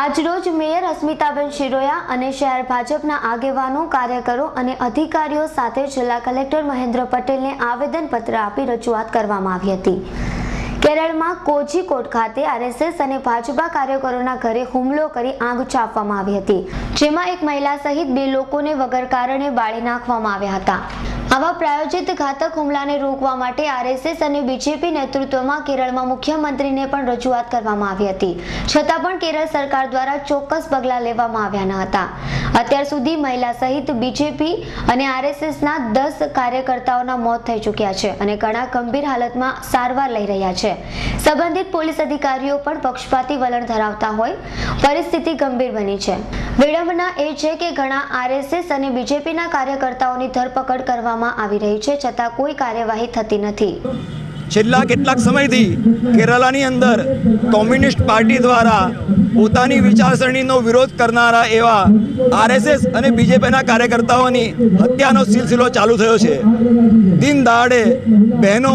આજરોજ મેયર અસ્મિતાબેન શિરોયા અને શહેર ભાજપના આગેવાનો, કાર્યકરો અને અધિકારીઓ સાથે જિલ્લા કલેક્ટર મહેન્દ્ર પટેલને આવેદનપત્ર આપી રજૂઆત કરવામાં આવી હતી. કેરળમાં કોઝીકોડ ખાતે આરએસએસ અને ભાજપા કાર્યકરોના ઘરે હુમલો કરી આગ ચાપવામાં આવી હતી, જેમાં એક મહિલા સહિત બે લોકોને વગર કારણે બાળી નાખવામાં આવ્યા હતા. આવા પ્રાયોજિત ઘાતક હુમલાને રોકવા માટે આરએસએસ અને બીજેપી નેતૃત્વમાં કેરળમાં મુખ્યમંત્રીને પણ રજૂઆત કરવામાં આવી હતી. છતાં પણ કેરળ સરકાર દ્વારા ચોક્કસ પગલાં લેવામાં આવ્યા ન હતા. અત્યાર સુધી મહિલા સહિત બીજેપી અને આરએસએસના દસ કાર્યકર્તાઓના મોત થઈ ચૂક્યા છે અને ઘણા ગંભીર હાલતમાં સારવાર લઈ રહ્યા છે. સંબંધિત પોલીસ અધિકારીઓ પણ પક્ષપાતી વલણ ધરાવતા હોય, પરિસ્થિતિ ગંભીર બની છે. વિડંબના એ છે કે ઘણા આરએસએસ અને બીજેપીના કાર્યકર્તાઓની ધરપકડ કરવામાં આવી રહી છે, છતાં કોઈ કાર્યવાહી થતી નથી. છેલ્લા કેટલાક સમયથી કેરલાની અંદર કોમ્યુનિસ્ટ પાર્ટી દ્વારા પોતાની વિચારસરણીનો વિરોધ કરનારા એવા આરએસએસ અને બીજેપીના કાર્યકર્તાઓની હત્યાનો સિલસિલો ચાલુ થયો છે. દિન દહાડે બહેનો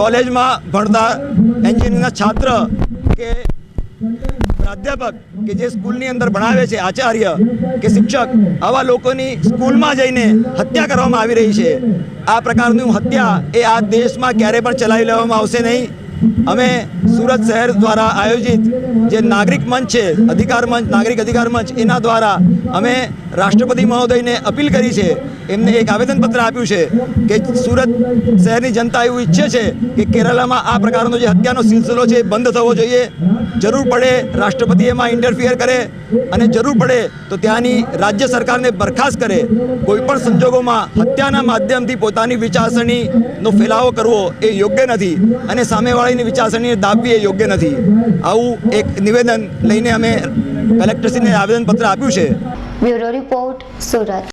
કોલેજમાં ભણતા એન્જિનિયરિંગના છાત્ર કે પ્રાધ્યાપક કે જે સ્કૂલની અંદર ભણાવે છે આચાર્ય કે શિક્ષક, આવા લોકોની સ્કૂલમાં જઈને હત્યા કરવામાં આવી રહી છે. આ પ્રકારની હત્યા એ આ દેશમાં ક્યારે પણ ચલાવી લેવામાં આવશે નહીં. અમે સુરત શહેર દ્વારા આયોજિત જે નાગરિક મંચ છે, અધિકાર મંચ, નાગરિક અધિકાર મંચ, એના દ્વારા અમે રાષ્ટ્રપતિ મહોદયને અપીલ કરી છે, એમને એક આવેદનપત્ર આપ્યું છે કે સુરત શહેરની જનતા એવું ઈચ્છે છે કે કેરળમાં આ પ્રકારનો જે હત્યાનો સિલસિલો છે એ બંધ થવો જોઈએ. જરૂર પડે રાષ્ટ્રપતિ એમાં ઇન્ટરફિયર કરે અને જરૂર પડે તો ત્યાંની રાજ્ય સરકારને બરખાસ્ત કરે. કોઈ પણ સંજોગોમાં હત્યાના માધ્યમથી પોતાની વિચારસરણીનો ફેલાવો કરવો એ યોગ્ય નથી. અને સામેવાળીની વિચારસરણીને દાબવી એ યોગ્ય નથી. આવું એક નિવેદન લઈને અમે કલેક્ટરશ્રીને આવેદનપત્ર આપ્યું છે. Bureau report Surat.